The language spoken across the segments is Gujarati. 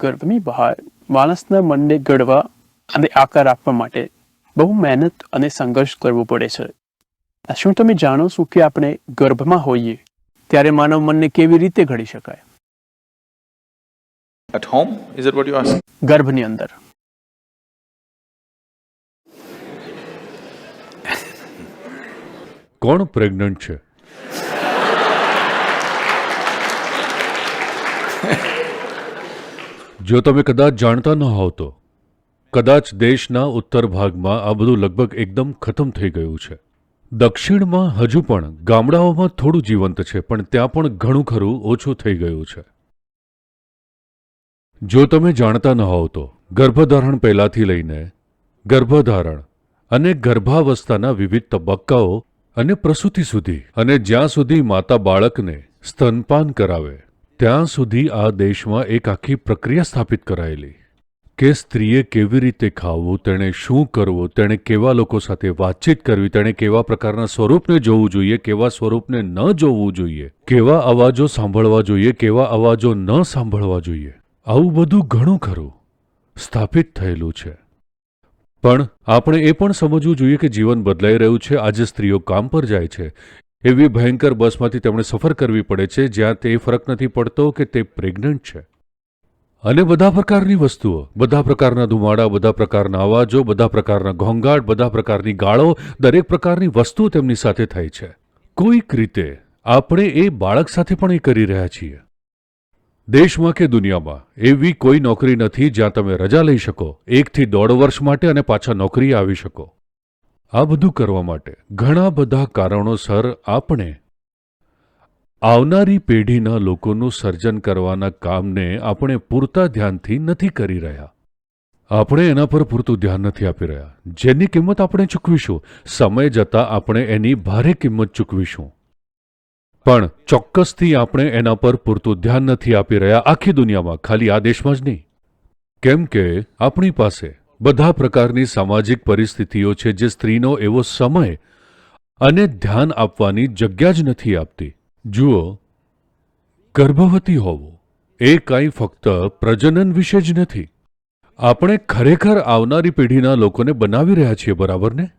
ગર્ભની બહાર માણસના મનને ઘડવા અને આકાર આપવા માટે બહુ મહેનત અને સંઘર્ષ કરવો પડે છે શું તમે જાણો છો કે આપણે ગર્ભમાં હોઈએ ત્યારે માનવ મનને કેવી રીતે ઘડી શકાય At home? Is it what you asked? ગર્ભની અંદર કોણ પ્રેગ્નન્ટ છે જો તમે કદાચ જાણતા ન હોવ તો. કદાચ દેશના ઉત્તર ભાગમાં આ બધું લગભગ એકદમ ખતમ થઈ ગયું છે. દક્ષિણમાં હજુ પણ ગામડાઓમાં થોડું જીવંત છે, પણ ત્યાં પણ ઘણું ખરું ઓછું થઈ ગયું છે. જો તમે જાણતા ન હોવ તો, ગર્ભધારણ પહેલાંથી લઈને ગર્ભધારણ અને ગર્ભાવસ્થાના વિવિધ તબક્કાઓ અને પ્રસૂતિ સુધી અને જ્યાં સુધી માતા બાળકને સ્તનપાન કરાવે ત્યાં સુધી આ દેશમાં એક આખી પ્રક્રિયા સ્થાપિત કરાયેલી. કે સ્ત્રીએ કેવી રીતે ખાવું, તેણે શું કરવું, તેણે કેવા લોકો સાથે વાતચીત કરવી, તેણે કેવા પ્રકારના સ્વરૂપને જોવું જોઈએ, કેવા સ્વરૂપને ન જોવું જોઈએ, કેવા અવાજો સાંભળવા જોઈએ, કેવા અવાજો ન સાંભળવા જોઈએ. આવું બધું ઘણું ખરું. સ્થાપિત થયેલું છે. પણ આપણે એ પણ સમજવું જોઈએ કે જીવન બદલાઈ રહ્યું છે, આજે સ્ત્રીઓ કામ પર જાય છે. એવી ભયંકર બસમાંથી તેમણે સફર કરવી પડે છે, જ્યાં તે ફરક નથી પડતો કે તે પ્રેગ્નન્ટ છે. અને બધા પ્રકારની વસ્તુઓ, બધા પ્રકારના ધુમાડા, બધા પ્રકારના અવાજો, બધા પ્રકારના ઘોંઘાટ, બધા પ્રકારની ગાળો, દરેક પ્રકારની વસ્તુઓ તેમની સાથે થાય છે. કોઈક રીતે, આપણે એ બાળક સાથે પણ એ કરી રહ્યા છીએ. દેશમાં કે દુનિયામાં, એવી કોઈ નોકરી નથી જ્યાં તમે રજા લઈ શકો, એકથી દોઢ વર્ષ માટે અને પાછા નોકરી આવી શકો. આ બધું કરવા માટે ઘણા બધા કારણોસર આપણે આવનારી પેઢીના લોકોનું સર્જન કરવાના કામને આપણે પૂરતા ધ્યાનથી નથી કરી રહ્યા. આપણે એના પર પૂરતું ધ્યાન નથી આપી રહ્યા. જેની કિંમત આપણે ચૂકવીશું, સમય જતાં આપણે એની ભારે કિંમત ચૂકવીશું. પણ ચોક્કસથી આપણે એના પર પૂરતું ધ્યાન નથી આપી રહ્યા આખી દુનિયામાં, ખાલી આ દેશમાં જ નહીં. કેમ કે આપણી પાસે બધા પ્રકારની સામાજિક પરિસ્થિતિઓ છે જે સ્ત્રીનો એવો સમય અને ધ્યાન આપવાની જગ્યા જ નથી આપતી. જુઓ, ગર્ભવતી હોવું એ કાંઈ ફક્ત પ્રજનન વિશે જ નથી. આપણે ખરેખર આવનારી પેઢીના લોકોને બનાવી રહ્યા છીએ, બરાબર ને?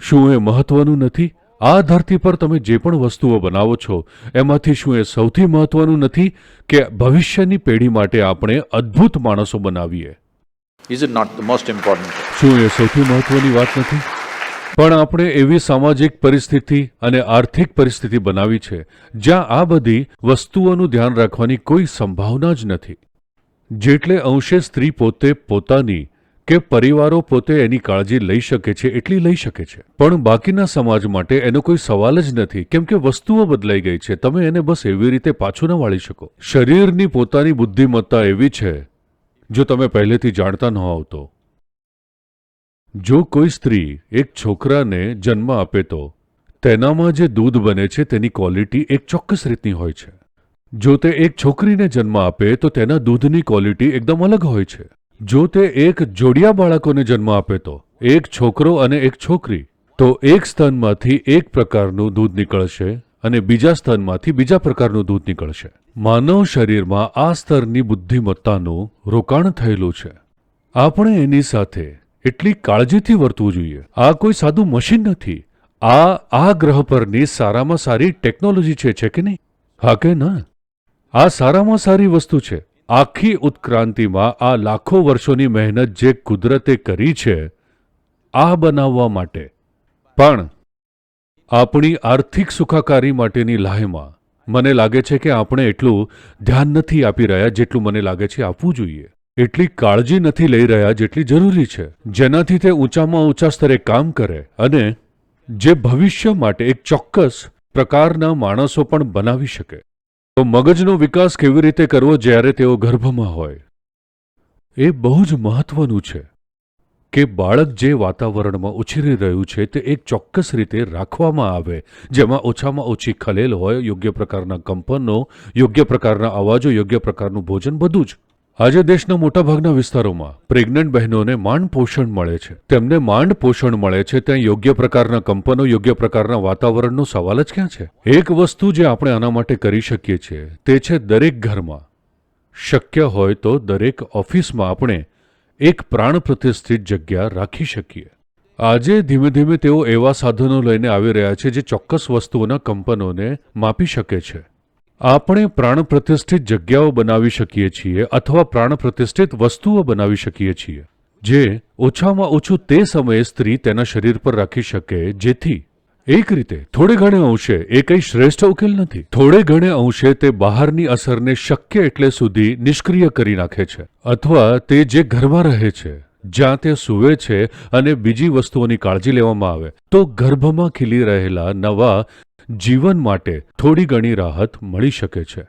શું એ મહત્વનું નથી? આ ધરતી પર તમે જે પણ વસ્તુઓ બનાવો છો, એમાંથી શું એ સૌથી મહત્વનું નથી કે ભવિષ્યની પેઢી માટે આપણે અદ્ભુત માણસો બનાવીએ? Is it not the most important? શું એ સૌથી મહત્વની વાત નથી? પણ આપણે એવી સામાજિક પરિસ્થિતિ અને આર્થિક પરિસ્થિતિ બનાવી છે, જ્યાં આ બધી વસ્તુઓનું ધ્યાન રાખવાની કોઈ સંભાવના જ નથી. જેટલે અંશે સ્ત્રી પોતે પોતાની કે પરિવારો પોતે એની કાળજી લઈ શકે છે, એટલી લઈ શકે છે. પણ બાકીના સમાજ માટે એનો કોઈ સવાલ જ નથી, કેમ કે વસ્તુઓ બદલાઈ ગઈ છે, તમે એને બસ એવી રીતે પાછું ન વાળી શકો. શરીરની પોતાની બુદ્ધિમત્તા એવી છે જો તમે પહેલેથી જાણતા ન હોવ તો. જો કોઈ સ્ત્રી એક છોકરાને જન્મ આપે તો, તેનામાં જે દૂધ બને છે તેની ક્વોલિટી એક ચોક્કસ રીતની હોય છે. જો તે એક છોકરીને જન્મ આપે તો તેના દૂધની ક્વોલિટી એકદમ અલગ હોય છે. જો તે એક જોડિયા બાળકોને જન્મ આપે તો, એક છોકરો અને એક છોકરી, તો એક સ્તનમાંથી એક પ્રકારનું દૂધ નીકળશે અને બીજા સ્તનમાંથી બીજા પ્રકારનું દૂધ નીકળશે. માનવ શરીરમાં આ સ્તરની બુદ્ધિમત્તાનું રોકાણ થયેલું છે. આપણે એની સાથે એટલી કાળજીથી વર્તવું જોઈએ. આ કોઈ સાદું મશીન નથી. આ આ ગ્રહ પરની સારામાં સારી ટેકનોલોજી છે છે કે નહીં? હા કે ના? આ સારામાં સારી વસ્તુ છે. આખી ઉત્ક્રાંતિમાં આ લાખો વર્ષોની મહેનત જે કુદરતે કરી છે, આ બનાવવા માટે. પણ આપણી આર્થિક સુખાકારી માટેની લાહેમાં મને લાગે છે કે આપણે એટલું ધ્યાન નથી આપી રહ્યા જેટલું મને લાગે છે આપવું જોઈએ. એટલી કાળજી નથી લઈ રહ્યા જેટલી જરૂરી છે. જેનાથી તે ઊંચામાં ઊંચા સ્તરે કામ કરે અને જે ભવિષ્ય માટે એક ચોક્કસ પ્રકારના માણસો પણ બનાવી શકે. તો મગજનો વિકાસ કેવી રીતે કરવો જ્યારે તેઓ ગર્ભમાં હોય? એ બહુ જ મહત્વનું છે. કે બાળક જે વાતાવરણમાં ઉછરી રહ્યું છે તે એક ચોક્કસ રીતે રાખવામાં આવે. જેમાં ઓછામાં ઓછી ખલેલ હોય, યોગ્ય પ્રકારના કંપનો, યોગ્ય પ્રકારના અવાજો, યોગ્ય પ્રકારનું ભોજન બધું જ. આજે દેશના મોટાભાગના વિસ્તારોમાં પ્રેગ્નન્ટ બહેનોને માંડ પોષણ મળે છે. તેમને માંડ પોષણ મળે છે ત્યાં યોગ્ય પ્રકારના કંપનો, યોગ્ય પ્રકારના વાતાવરણનો સવાલ જ ક્યાં છે? એક વસ્તુ જે આપણે આના માટે કરી શકીએ છીએ તે છે દરેક ઘરમાં. શક્ય હોય તો દરેક ઓફિસમાં આપણે એક પ્રાણ પ્રતિષ્ઠિત જગ્યા રાખી શકીએ. આજે ધીમે ધીમે તેઓ એવા સાધનો લઈને આવી રહ્યા છે જે ચોક્કસ વસ્તુઓના કંપનોને માપી શકે છે. આપણે પ્રાણ પ્રતિષ્ઠિત જગ્યાઓ બનાવી શકીએ છીએ અથવા પ્રાણ પ્રતિષ્ઠિત વસ્તુઓ બનાવી શકીએ છીએ, જે ઓછામાં ઓછું તે સમયે સ્ત્રી તેના શરીર પર રાખી શકે, જેથી એક રીતે, થોડે ઘણે અંશે એ કંઈ શ્રેષ્ઠ ઉકેલ નથી. થોડે ઘણે અંશે તે બહારની અસરને શક્ય એટલે સુધી નિષ્ક્રિય કરી નાખે છે. અથવા તે જે ઘરમાં રહે છે, જ્યાં તે સૂવે છે અને બીજી વસ્તુઓની કાળજી લેવામાં આવે, તો ગર્ભમાં ખીલી રહેલા નવા જીવન માટે થોડી ઘણી રાહત મળી શકે છે.